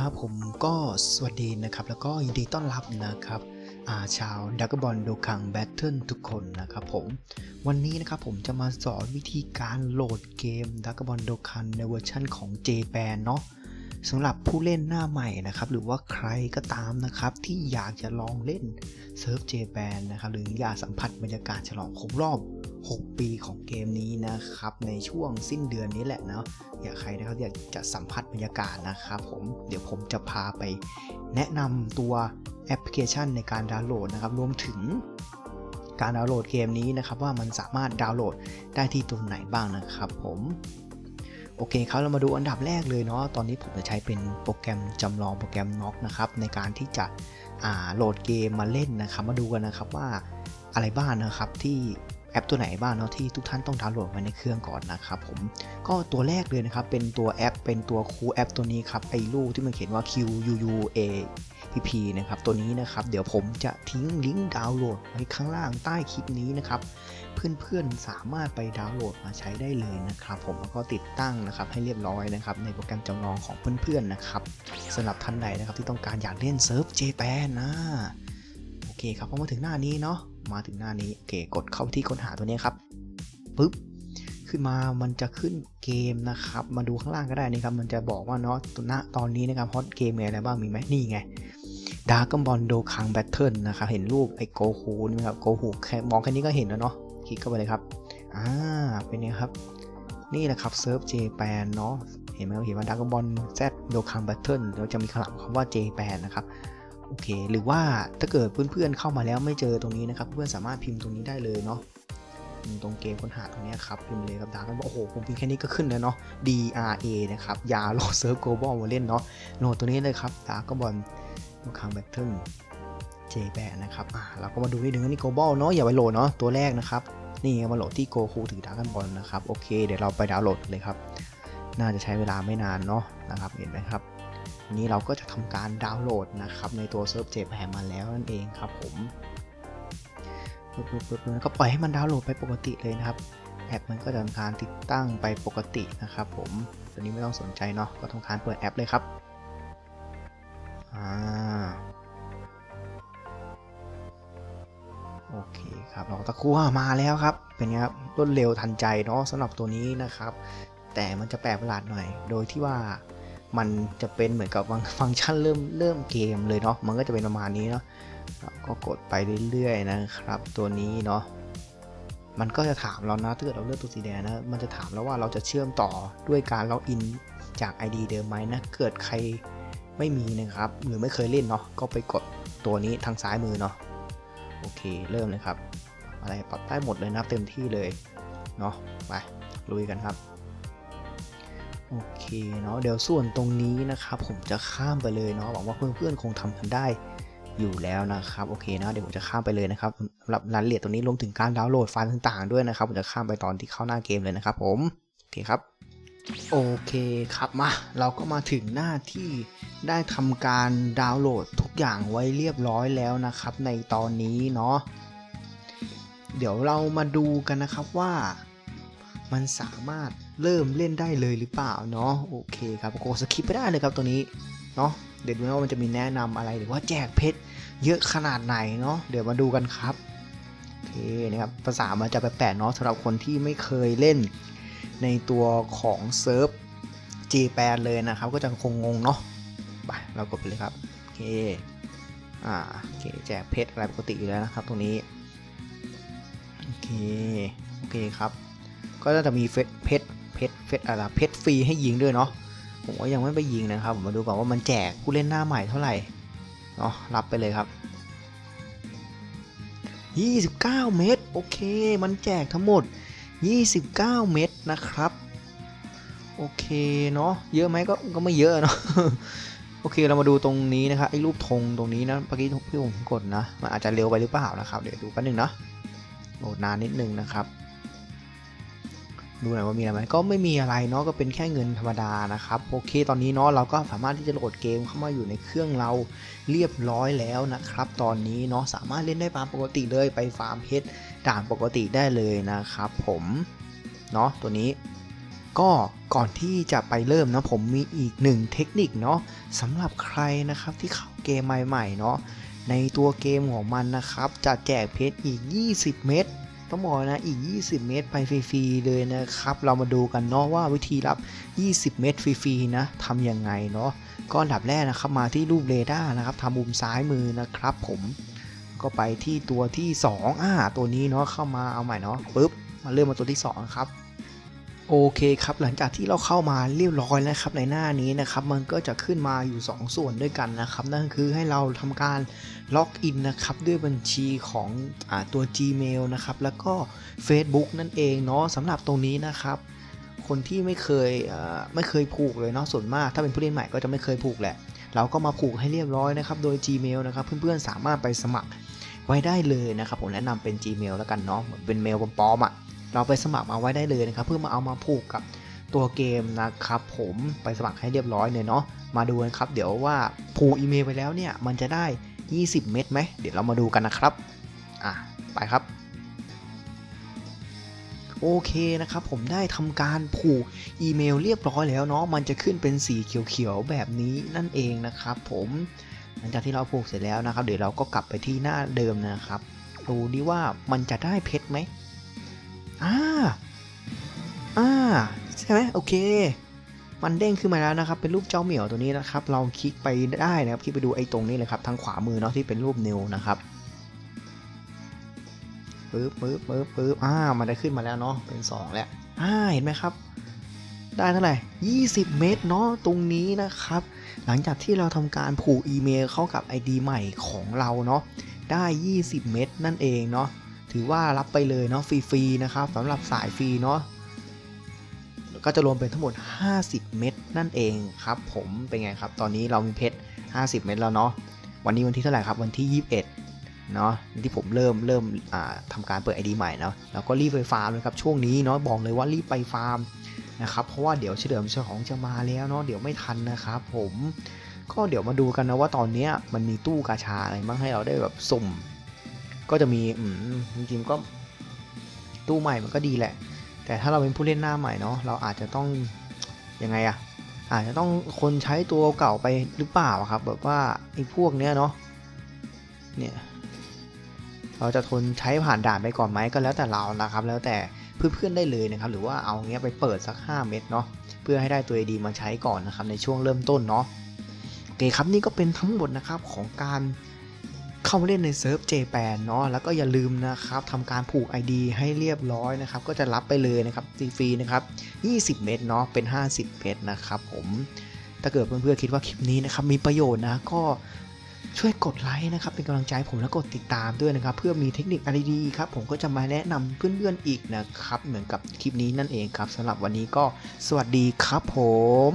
ครับผมก็สวัสดีนะครับแล้วก็ยินดีต้อนรับนะครับาชาวดักบอลดูคังแบทเทิลทุกคนนะครับผมวันนี้นะครับผมจะมาสอนวิธีการโหลดเกมดักบอลดูคังในเวอร์ชันของ j p a n เนาะสำหรับผู้เล่นหน้าใหม่นะครับหรือว่าใครก็ตามนะครับที่อยากจะลองเล่นเซิร์ฟ j p a n นะครับหรืออยากสัมผัสบรรยากาศฉลองครบรอบ 6 ปีของเกมนี้นะครับ ในช่วงสิ้นเดือนนี้แหละเนาะอยากใครนะครับอยากจะสัมผัสบรรยากาศนะครับผมเดี๋ยวผมจะพาไปแนะนำตัวแอปพลิเคชันในการดาวน์โหลดนะครับ รวมถึงการดาวน์โหลดเกมนี้นะครับ ว่ามันสามารถดาวน์โหลดได้ที่ตัวไหนบ้างนะครับผมโอเคครับเรามาดูอันดับแรกเลยเนาะตอนนี้ผมจะใช้เป็นโปรแกรมจำลองโปรแกรมน็อกนะครับในการที่จะอ่าโหลดเกมมาเล่นนะครับ มาดูกันนะครับว่าอะไรบ้างนะครับที่ แอปตัวไหนบ้างเนาะที่ทุกท่านต้องดาวน์โหลดมาในเครื่องก่อนนะครับผมก็ตัวแรกเลยนะครับเป็นตัวแอปเป็นตัวคูแอปตัวนี้ครับไอลูกที่มันเขียนว่า Q U U A P P นะครับตัวนี้นะครับเดี๋ยวผมจะทิ้งลิงก์ดาวน์โหลดไว้ข้างล่างใต้คลิปนี้นะครับเพื่อนๆสามารถไปดาวน์โหลดมาใช้ได้เลยนะครับผมแล้วก็ติดตั้งนะครับให้เรียบร้อยนะครับในโปรแกรมจำลองของเพื่อนๆนะครับสำหรับท่านใดนะครับที่ต้องการอยากเล่นเซิร์ฟ JPAN นะโอเคครับพอมาถึงหน้านี้เนาะ มาถึงหน้านี้โอเคกดเข้าที่ค้นหาตัวนี้ครับปึ๊บขึ้นมามันจะขึ้นเกมนะครับ มาดูข้างล่างก็ได้นะครับ มันจะบอกว่าเนาะตัวณตอนนี้นะครับฮอตเกมอะไรบ้างมีไหมนี่ไงดาร์กบอลโดคังแบทเทิลนะครับ เห็นรูปไอ้โกฮูนี่ไหมครับโกฮูแค่มองแค่นี้ก็เห็นแล้วเนาะคลิกเข้าไปเลยครับอ่าเป็นไงครับ นี่แหละครับเซิร์ฟ J-Pan เนาะเห็นไหมเห็นว่าดาร์กบอลแซดโดคังแบทเทิลเราจะมีข้างหลังคำว่า J-Pan นะครับ โอเค หรือว่าถ้าเกิดเพื่อนๆเข้ามาแล้วไม่เจอตรงนี้นะครับ เพื่อนสามารถพิมพ์ตรงนี้ได้เลยเนาะตรงเกมค้นหาตรงนี้ครับพิมพ์เลยครับดาร์กบอกโอ้โหผมพิมพ์แค่นี้ก็ขึ้นแล้วเนาะ D R A นะครับยาโลเซิร์ฟโกลบอลมาเล่นเนาะโหลดตัวนี้เลยครับดาร์กบอลคังแบทเทิลเจแบนะครับอะเราก็มาดูนิดนึงนี่โกลบอลเนาะอย่าไปโหลดเนาะตัวแรกนะครับนี่มาโหลดที่โกคูถือดาร์กบอลนะครับโอเค เดี๋ยวเราไปดาวน์โหลดเลยครับ น่าจะใช้เวลาไม่นานเนาะนะครับเห็นไหมครับ นี้เราก็จะทำการดาวน์โหลดนะครับในตัวเซิร์ฟเจแพมาแล้วนั่นเองครับผมปึ๊บๆๆก็ปล่อยให้มันดาวน์โหลดไปปกติเลยนะครับแอปมันก็จะทำการติดตั้งไปปกตินะครับผมตัวนี้ไม่ต้องสนใจเนาะก็ทำการเปิดแอปเลยครับอ่าโอเคครับเราตะครู่มาแล้วครับ เป็นไงครับรวดเร็วทันใจเนาะสำหรับตัวนี้นะครับ แต่มันจะแปลกประหลาดหน่อย โดยที่ว่า มันจะเป็นเหมือนกับฟังก์ชันเริ่มเริ่มเกมเลยเนาะมันก็จะเป็นประมาณนี้เนาะก็กดไปเรื่อยๆนะครับ ตัวนี้เนาะมันก็จะถามเรานะถ้าเกิดเราเลือกตัวสีแดงนะมันจะถามแล้วว่าเราจะเชื่อมต่อด้วยการล็อกอินจาก ID เดิมไหมนะเกิดใครไม่มีนะครับ หรือไม่เคยเล่นเนาะก็ไปกดตัวนี้ทางซ้ายมือเนาะโอเคเริ่มเลยครับ อะไรปรับได้หมดเลยนะเต็มที่เลยเนาะไปลุยกันครับ โอเคเนาะเดี๋ยวส่วนตรงนี้นะครับ ผมจะข้ามไปเลยเนาะหวังว่าเพื่อนๆคงทำกันได้อยู่แล้วนะครับโอเคนะเดี๋ยวผมจะข้ามไปเลยนะครับสำหรับรายละเอียดตรงนี้รวมถึงการดาวน์โหลดไฟล์ต่างๆด้วยนะครับผมจะข้ามไปตอนที่เข้าหน้าเกมเลยนะครับผมโอเคครับโอเคครับมาเราก็มาถึงหน้าที่ได้ทำการดาวน์โหลดทุกอย่างไว้เรียบร้อยแล้วนะครับ ในตอนนี้เนาะเดี๋ยวเรามาดูกันนะครับว่า มันสามารถ เริ่มเล่นได้เลยหรือเปล่าเนาะโอเคครับโกสคิปไปได้เลยครับตัวนี้เนาะเดี๋ยวดูนะว่ามันจะมีแนะนำอะไรหรือว่าแจกเพชรเยอะขนาดไหนเนาะเดี๋ยวมาดูกันครับโอเคนะครับภาษามันจะแปลกๆเนาะสำหรับคนที่ไม่เคยเล่นในตัวของเซิร์ฟ J แปนเลยนะครับ ก็จะคงงงเนาะไปเรากดไปเลยครับโอเคอ่าโอเคแจกเพชรอะไรปกติอยู่แล้วนะครับตรงนี้โอเคโอเคครับ ก็จะมีเพชร เพชรเพชรอะไรเพชรฟรีให้ยิงด้วยเนาะผมก็ยังไม่ไปยิงนะครับ ผมมาดูก่อนว่ามันแจกผู้เล่นหน้าใหม่เท่าไหร่เนาะรับไปเลยครับ 29 เม็ดโอเค มันแจกทั้งหมด 29 เม็ดนะครับ โอเคเนาะเยอะไหมก็ก็ไม่เยอะเนาะโอเคเรามาดูตรงนี้นะครับไอ้รูปธงตรงนี้นะเมื่อกี้พี่ผมกดนะมันอาจจะเร็วไปหรือเปล่านะครับ เดี๋ยวดูแป๊บนึงนะโหลดนานนิดนึงนะครับ ดูหน่อยว่ามีอะไรไหมก็ไม่มีอะไรเนาะก็เป็นแค่เงินธรรมดานะครับโอเคตอนนี้เนาะเราก็สามารถที่จะโหลดเกมเข้ามาอยู่ในเครื่องเราเรียบร้อยแล้วนะครับ ตอนนี้เนาะสามารถเล่นได้ตามปกติเลยไปฟาร์มเพชรด่านปกติได้เลยนะครับผมเนาะตัวนี้ก็ก่อนที่จะไปเริ่มนะผมมีอีกหนึ่งเทคนิคเนาะสำหรับใครนะครับที่เข้าเกมใหม่ๆเนาะในตัวเกมของมันนะครับ จะแจกเพชรอีก 20 เม็ด ต้องบอกนะอีก 20 เมตรไปฟรีๆเลยนะครับ เรามาดูกันเนาะว่าวิธีรับ 20 เมตรฟรีๆนะทำยังไงเนาะก็อันดับแรกนะครับมาที่รูปเรดาร์นะครับทำมุมซ้ายมือนะครับผมก็ไปที่ตัวที่ 2 อ่า ตัวนี้เนาะเข้ามาเอาใหม่เนาะปึ๊บมาเริ่มมาตัวที่2ครับ โอเคครับหลังจากที่เราเข้ามาเรียบร้อยแล้วครับในหน้านี้นะครับมันก็จะขึ้นมาอยู่ 2 ส่วนด้วยกันนะครับนั่นคือให้เราทำการล็อกอินนะครับด้วยบัญชีของอตัว Gmail นะครับแล้วก็ Facebook นั่นเองเนาะสำหรับตรงนี้นะครับ คนที่ไม่เคยไม่เคยผูกเลยเนาะส่วนมาก ถ้าเป็นผู้เล่นใหม่ก็จะไม่เคยผูกแหละ เราก็มาผูกให้เรียบร้อยนะครับโดย Gmail นะครับเพื่อนๆสามารถไปสมัครไว้ได้เลยนะครับผมแนะนำเป็น Gmail แล้วกันเนาะเหมือนเป็นเมลปลอมๆอะ เราไปสมัครมาไว้ได้เลยนะครับเพื่อมาเอามาผูกกับตัวเกมนะครับผมไปสมัครให้เรียบร้อยเลยเนาะมาดูกันครับ เดี๋ยวว่าผูกอีเมลไปแล้วเนี่ยมันจะได้ 20 เม็ดไหมเดี๋ยวเรามาดูกันนะครับอะไปครับโอเคนะครับผมได้ทำการผูกอีเมลเรียบร้อยแล้วเนาะมันจะขึ้นเป็นสีเขียวๆแบบนี้นั่นเองนะครับผมหลังจากที่เราผูกเสร็จแล้วนะครับ เดี๋ยวเราก็กลับไปที่หน้าเดิมนะครับ ดูดิว่ามันจะได้เพชรไหม อ่าอ่าใช่ไหมโอเค มันเด้งขึ้นมาแล้วนะครับ เป็นรูปเจ้าเหมียวตัวนี้นะครับ เราคลิกไปได้นะครับ คลิกไปดูไอ้ตรงนี้เลยครับ ทางขวามือเนาะที่เป็นรูปนิวนะครับปึ๊บปึ๊บปึ๊บปึ๊บอ่า มันได้ขึ้นมาแล้วเนาะ เป็น 2 แล้ว อ่า เห็นไหมครับ ได้เท่าไหร่ 20 เมตรเนาะ ตรงนี้นะครับ หลังจากที่เราทำการผูกอีเมลเข้ากับ ID ใหม่ของเราเนาะ ได้ 20 เมตรนั่นเองเนาะ ถือว่ารับไปเลยเนาะฟรีๆนะครับสำหรับสายฟรีเนาะก็จะรวมเป็นทั้งหมด 50 เม็ดนั่นเองครับ ผมเป็นไงครับ ตอนนี้เรามีเพชร 50 เม็ดแล้วเนาะวันนี้วันที่เท่าไหร่ครับวันที่ 21เนาะที่ผมเริ่มเริ่มทำการเปิด ID ใหม่เนาะแล้วก็รีบไปฟาร์มเลยครับช่วงนี้เนาะบอกเลยว่ารีบไปฟาร์มนะครับเพราะว่าเดี๋ยวเฉลิมฉลองจะมาแล้วเนาะเดี๋ยวไม่ทันนะครับผมก็เดี๋ยวมาดูกันนะว่าตอนนี้มันมีตู้กาชาอะไรบ้างให้เราได้แบบสุ่ม ก็จะมีอืมจริงๆก็ตู้ใหม่มันก็ดีแหละ แต่ถ้าเราเป็นผู้เล่นหน้าใหม่เนาะเราอาจจะต้องยังไงอะอาจจะต้องคนใช้ตัวเก่าไปหรือเปล่าครับ แบบว่าไอ้พวกเนี้ยเนาะเนี่ยเราจะทนใช้ผ่านด่านไปก่อนไหมก็แล้วแต่เรานะครับ แล้วแต่เพื่อนๆได้เลยนะครับ หรือว่าเอาเงี้ยไปเปิดสัก 5 เม็ดเนาะเพื่อให้ได้ตัวดีมาใช้ก่อนนะครับในช่วงเริ่มต้นเนาะโอเคครับนี่ก็เป็นทั้งหมดนะครับของการ เข้ามาเล่นในเซิร์ฟ J8 เนาะแล้วก็อย่าลืมนะครับทำการผูก ID ให้เรียบร้อยนะครับ ก็จะรับไปเลยนะครับฟรีๆนะครับ 20 เมตรเนาะเป็น 50 เมตรนะครับผมถ้าเกิดเพื่อนๆคิดว่าคลิปนี้นะครับมีประโยชน์นะก็ช่วยกดไลค์นะครับเป็นกำลังใจผมแล้วกดติดตามด้วยนะครับ เพื่อมีเทคนิคอะไรดีครับ ผมก็จะมาแนะนำเพื่อนๆอีกนะครับ เหมือนกับคลิปนี้นั่นเองครับสำหรับวันนี้ก็สวัสดีครับผม